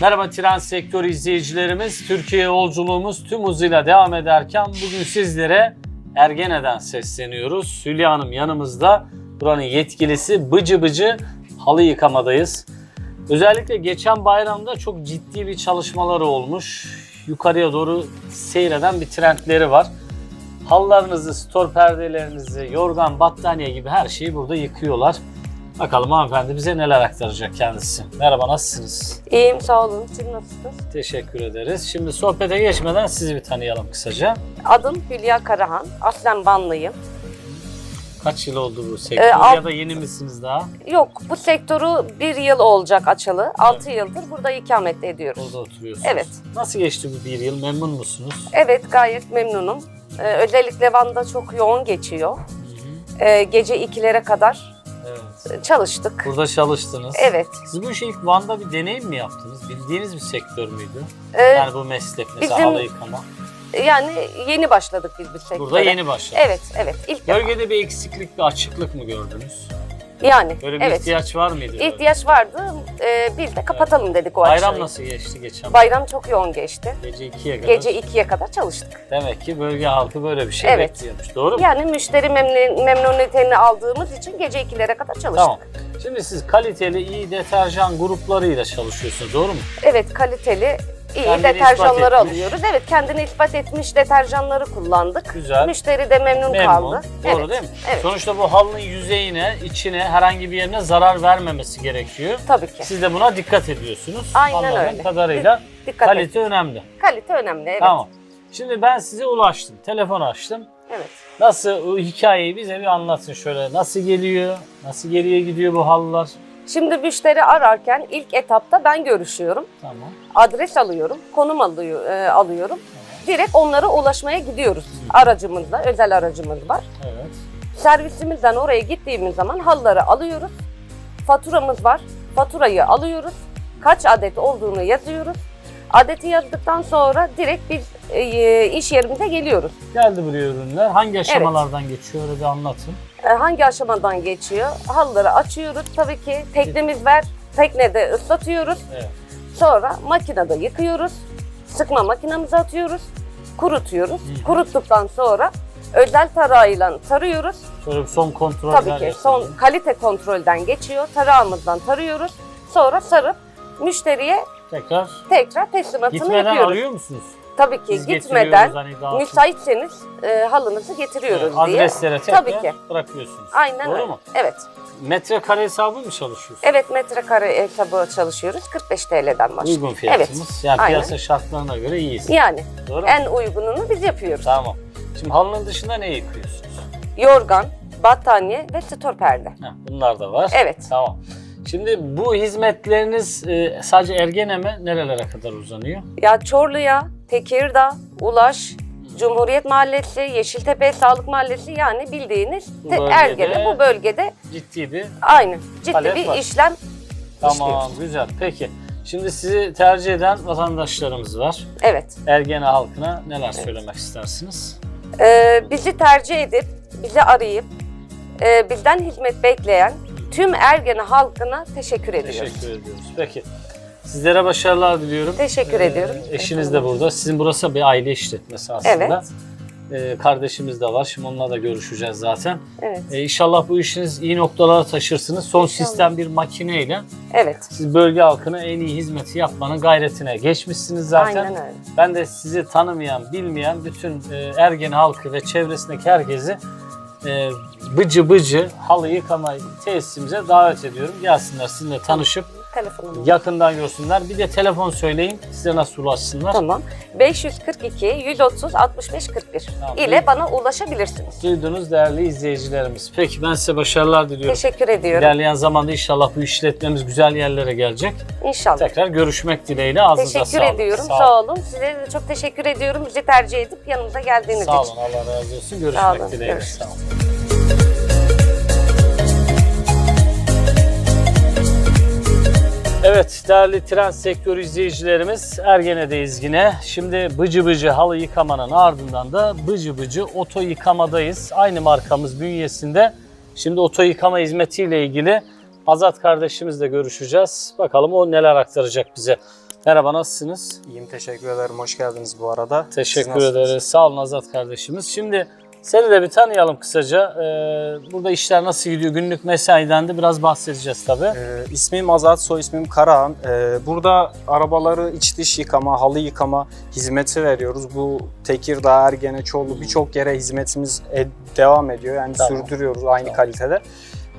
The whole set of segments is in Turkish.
Merhaba Tren Sektörü izleyicilerimiz. Türkiye yolculuğumuz tüm hızıyla devam ederken bugün sizlere Ergene'den sesleniyoruz. Hülya Hanım yanımızda. Buranın yetkilisi Bıcı Bıcı halı yıkamadayız. Özellikle geçen bayramda çok ciddi bir çalışmaları olmuş. Yukarıya doğru seyreden bir trendleri var. Halılarınızı, stor perdelerinizi, yorgan, battaniye gibi her şeyi burada yıkıyorlar. Bakalım hanımefendi bize neler aktaracak kendisi. Merhaba nasılsınız? İyiyim sağ olun. Siz nasılsınız? Teşekkür ederiz. Şimdi sohbete geçmeden sizi bir tanıyalım kısaca. Adım Hülya Karahan. Aslen Banlıyım. Kaç yıl oldu bu sektör Ee, alt- ya da yeni misiniz daha? Yok bu sektörü bir yıl olacak açalı. 6 yıldır burada ikamet ediyoruz. Orada oturuyorsunuz. Evet. Nasıl geçti bu bir yıl? Memnun musunuz? Evet gayet memnunum. Ee, özellikle Van'da çok yoğun geçiyor. Ee, gece ikilere kadar Evet. çalıştık. Burada çalıştınız. Evet. Siz bu işi ilk Van'da bir deneyim mi yaptınız? Bildiğiniz bir sektör müydü? Ee, Yani bu meslek mesela bizim- halı yıkama. yani yeni başladık biz bu sektöre. Burada yeni başladınız. Evet, evet. İlk defa. Bölgede bir eksiklik, bir açıklık mı gördünüz? Yani Böyle bir evet. ihtiyaç var mıydı? İhtiyaç vardı. Ee, biz de kapatalım dedik o Bayram açığı. nasıl geçti geçen? Bayram çok yoğun geçti. Gece 2'ye kadar. Gece 2'ye kadar çalıştık. Demek ki bölge halkı böyle bir şey Evet. bekliyormuş. Doğru mu? Yani müşteri memnun, memnuniyetini aldığımız için gece 2'lere kadar çalıştık. Tamam. Şimdi siz kaliteli iyi deterjan gruplarıyla çalışıyorsunuz. Doğru mu? Evet kaliteli iyi Kendini deterjanları etmiş. alıyoruz. Evet kendini ispat etmiş deterjanları kullandık. Güzel. Müşteri de memnun, kaldı. Doğru evet. değil mi? Evet. Sonuçta bu halının yüzeyine, içine, herhangi bir yerine zarar vermemesi gerekiyor. Tabii ki. Siz de buna dikkat ediyorsunuz. Aynen Anladığım öyle. kadarıyla Dikkat kalite önemli. et. Kalite önemli evet. Tamam. Şimdi ben size ulaştım. Telefon açtım. Evet. Nasıl o hikayeyi bize bir anlatın şöyle. Nasıl geliyor? Nasıl geriye gidiyor bu halılar? Şimdi müşteri ararken ilk etapta ben görüşüyorum. Tamam. Adres alıyorum, konum alıyor, e, alıyorum. Direkt onlara ulaşmaya gidiyoruz. Aracımızla, özel aracımız var. Evet. Servisimizden oraya gittiğimiz zaman halıları alıyoruz. Faturamız var. Faturayı alıyoruz. Kaç adet olduğunu yazıyoruz. Adeti yazdıktan sonra direkt biz e, iş yerimize geliyoruz. Geldi buraya ürünler. Hangi aşamalardan geçiyor? Öyle bir anlatın. E, hangi aşamadan geçiyor? Halıları açıyoruz. Tabii ki teknemiz var. Teknede ıslatıyoruz. Evet. Sonra makinede yıkıyoruz. Sıkma makinemize atıyoruz. Kurutuyoruz. Kuruttuktan sonra özel tarağıyla tarıyoruz. Şöyle bir son kontroller Tabii ki son kalite kontrolden geçiyor. Tarağımızdan tarıyoruz. Sonra sarıp müşteriye Tekrar tekrar teslimatını gitmeden yapıyoruz. arıyor musunuz? Tabii ki Biz gitmeden getiriyoruz hani müsaitseniz e, halınızı getiriyoruz diye. Adreslere tekrar Tabii ki. bırakıyorsunuz. Aynen Doğru öyle. mu? Evet. Metrekare hesabı mı çalışıyorsunuz? Evet metrekare hesabı çalışıyoruz. 45 TL'den başlıyor. Uygun fiyatımız. Evet. Yani Aynen. piyasa şartlarına göre iyiyiz. Yani Doğru mu? en uygununu biz yapıyoruz. Tamam. Şimdi halının dışında ne yıkıyorsunuz? Yorgan, battaniye ve stor perde. Heh, bunlar da var. Evet. Tamam. Şimdi bu hizmetleriniz e, sadece Ergene mi? Nerelere kadar uzanıyor? Ya Çorlu'ya, Tekirdağ, Ulaş, Cumhuriyet Mahallesi, Yeşiltepe Sağlık Mahallesi yani bildiğiniz Bu te- bölgede- Ergene bu bölgede Ciddi bir aynı ciddi Talep bir var. işlem Tamam işliyoruz. güzel. Peki. Şimdi sizi tercih eden vatandaşlarımız var. Evet. Ergene halkına neler söylemek istersiniz? Ee, bizi tercih edip, bizi arayıp, e, bizden hizmet bekleyen tüm Ergene halkına teşekkür ediyoruz. Teşekkür ediyoruz. Peki. Sizlere başarılar diliyorum. Teşekkür ediyorum. Eşiniz de burada. Sizin burası bir aile işletmesi aslında. Evet. Ee, kardeşimiz de var. Şimdi onunla da görüşeceğiz zaten. Evet. Ee, inşallah bu işiniz iyi noktalara taşırsınız. Son İnşallah. sistem bir makineyle Evet. siz bölge halkına en iyi hizmeti yapmanın gayretine geçmişsiniz zaten. Aynen öyle. Ben de sizi tanımayan, bilmeyen bütün e, Ergene halkı ve çevresindeki herkesi e, bıcı bıcı halı yıkama tesisimize davet ediyorum. Gelsinler sizinle tanışıp Telefonum. yakından görsünler. Bir de telefon söyleyin size nasıl ulaşsınlar. Tamam. 542 130 65 41 Tamam. ile bana ulaşabilirsiniz. Duydunuz değerli izleyicilerimiz. Peki ben size başarılar diliyorum. Teşekkür ediyorum. İlerleyen zamanda inşallah bu işletmemiz güzel yerlere gelecek. İnşallah. Tekrar görüşmek dileğiyle ağzınıza Teşekkür sağlık. ediyorum. Sağ olun. Size de çok teşekkür ediyorum. Bizi tercih edip yanımıza geldiğiniz Sağ için. olun. Allah razı olsun. Görüşmek olun, dileğiyle. görüşürüz. Sağ olun. Evet değerli tren sektörü izleyicilerimiz Ergene'deyiz yine. Şimdi Bıcı Bıcı halı yıkamanın ardından da Bıcı Bıcı oto yıkamadayız. Aynı markamız bünyesinde. Şimdi oto yıkama hizmetiyle ilgili Azat kardeşimizle görüşeceğiz. Bakalım o neler aktaracak bize. Merhaba nasılsınız? İyiyim teşekkür ederim. Hoş geldiniz bu arada. Teşekkür ederiz. Sağ olun Azat kardeşimiz. Şimdi seni de bir tanıyalım kısaca. Ee, burada işler nasıl gidiyor? Günlük mesaiden de biraz bahsedeceğiz tabii. Ee, ismim Azat, soy ismim Karahan. Ee, burada arabaları iç dış yıkama, halı yıkama hizmeti veriyoruz. Bu Tekirdağ, Ergene, Çorlu birçok yere hizmetimiz e- devam ediyor. Yani Tamam. sürdürüyoruz aynı Tamam. kalitede.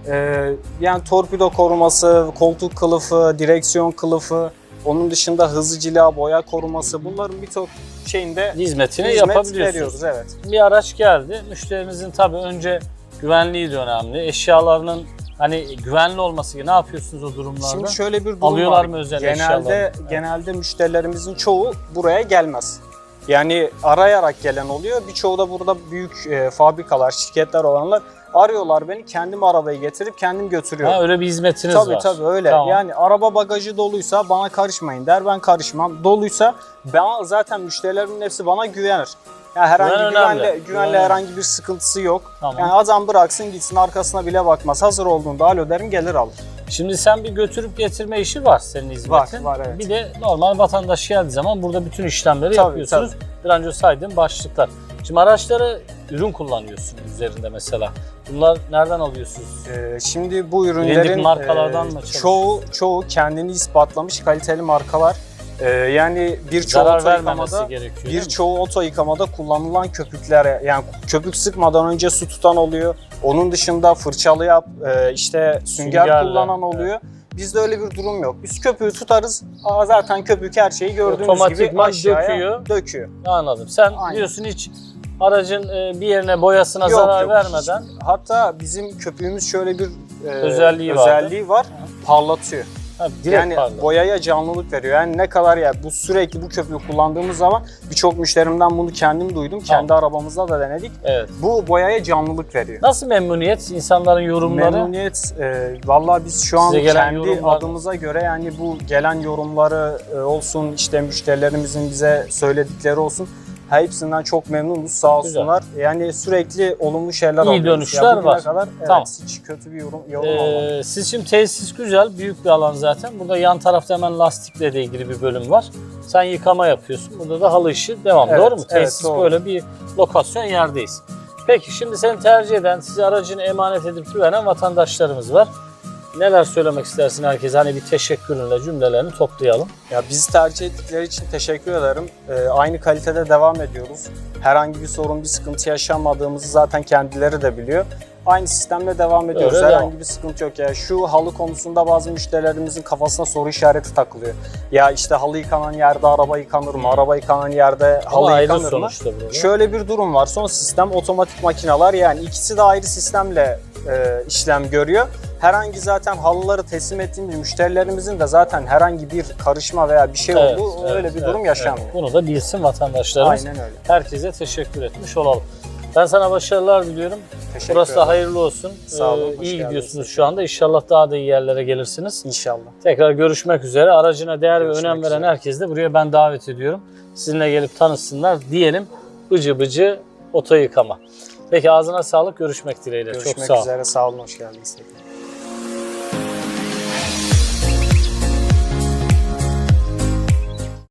Ee, yani torpido koruması, koltuk kılıfı, direksiyon kılıfı, onun dışında hızlı cila, boya koruması bunların birçok şeyinde Hizmetini hizmet yapabiliyorsunuz. veriyoruz. Evet. Bir araç geldi. Müşterimizin tabii önce güvenliği de önemli. Eşyalarının hani güvenli olması. Ne yapıyorsunuz o durumlarda? Şimdi şöyle bir durum Alıyorlar var. mı özel genelde, eşyaları? Genelde müşterilerimizin çoğu buraya gelmez. Yani arayarak gelen oluyor. Birçoğu da burada büyük e, fabrikalar, şirketler olanlar arıyorlar beni. Kendim arabayı getirip kendim götürüyorum. Ha, öyle bir hizmetiniz tabii var. tabii öyle. Tamam. Yani araba bagajı doluysa bana karışmayın der. Ben karışmam. Doluysa ben zaten müşterilerimin hepsi bana güvenir. Yani herhangi Güven güvenle, önemli. güvenle Güven. herhangi bir sıkıntısı yok. Tamam. Yani adam bıraksın gitsin arkasına bile bakmaz. Hazır olduğunda alo derim gelir alır. Şimdi sen bir götürüp getirme işi var senin hizmetin. var, evet. Bir de normal vatandaş geldiği zaman burada bütün işlemleri Tabii, yapıyorsunuz. Bir önce saydığım başlıklar. Şimdi araçları ürün kullanıyorsun üzerinde mesela. Bunlar nereden alıyorsunuz? Ee, şimdi bu ürünlerin markalardan e, çoğu çoğu kendini ispatlamış kaliteli markalar. Ee, yani birçoğu oto yıkamada birçoğu oto yıkamada kullanılan köpüklere yani köpük sıkmadan önce su tutan oluyor. Onun dışında fırçalı yap e, işte sünger Süngerle, kullanan oluyor. Bizde öyle bir durum yok. Biz köpüğü tutarız. Aa, zaten köpük her şeyi gördüğünüz gibi Otomatikman aşağıya döküyor. döküyor. Anladım. Sen Aynen. diyorsun hiç aracın e, bir yerine boyasına Yok, zarar yok. vermeden Hatta bizim köpüğümüz şöyle bir e, Özelliği var. özelliği var. Parlatıyor. ha, direkt yani parla. boyaya canlılık veriyor. Yani ne kadar ya bu sürekli bu köpüğü kullandığımız zaman birçok müşterimden bunu kendim duydum. Kendi arabamızda da denedik. Evet. Bu boyaya canlılık veriyor. Nasıl memnuniyet? insanların yorumları? Memnuniyet e, vallahi biz şu an kendi yorumlar- adımıza göre yani bu gelen yorumları e, olsun işte müşterilerimizin bize söyledikleri olsun hepsinden çok memnunuz sağ Güzel. olsunlar. Yani sürekli olumlu şeyler İyi alıyoruz. dönüşler Ya bugüne var. Kadar, evet, Tamam. hiç kötü bir yorum, yorum olmadı. Ee, siz şimdi tesis güzel, büyük bir alan zaten. Burada yan tarafta hemen lastikle de ilgili bir bölüm var. Sen yıkama yapıyorsun. Burada da halı işi devam. Evet, doğru mu? evet, Tesis doğru. böyle bir lokasyon yerdeyiz. Peki şimdi seni tercih eden, size aracını emanet edip güvenen vatandaşlarımız var. Neler söylemek istersin herkese? Hani bir teşekkürünle cümlelerini toplayalım. Ya bizi tercih ettikleri için teşekkür ederim. Ee, aynı kalitede devam ediyoruz. Herhangi bir sorun, bir sıkıntı yaşamadığımızı zaten kendileri de biliyor. Aynı sistemle devam ediyoruz. Öyle Herhangi devam. bir sıkıntı yok. Ya şu halı konusunda bazı müşterilerimizin kafasına soru işareti takılıyor. Ya işte halı yıkanan yerde araba yıkanır mı? Araba yıkanan yerde Ama halı ayrı yıkanır mı? sonuçta. Şöyle bir durum var. Son sistem otomatik makineler yani ikisi de ayrı sistemle e, işlem görüyor. Herhangi zaten halıları teslim ettiğimiz müşterilerimizin de zaten herhangi bir karışma veya bir şey Evet, olduğu evet, öyle bir evet, durum yaşanmıyor. evet. Bunu da bilsin vatandaşlarımız. Aynen öyle. Herkese teşekkür etmiş olalım. Ben sana başarılar diliyorum. Teşekkür Burası da hayırlı olsun. Sağ olun, Ee, iyi gidiyorsunuz şu anda. İnşallah daha da iyi yerlere gelirsiniz. İnşallah. Tekrar görüşmek üzere. Aracına değer Görüşmek ve önem veren üzere. herkesi de buraya ben davet ediyorum. Sizinle gelip tanışsınlar diyelim. Bıcı bıcı oto yıkama. Peki ağzına sağlık. Görüşmek dileğiyle. Görüşmek Çok sağ üzere. Sağ olun. Hoş geldiniz.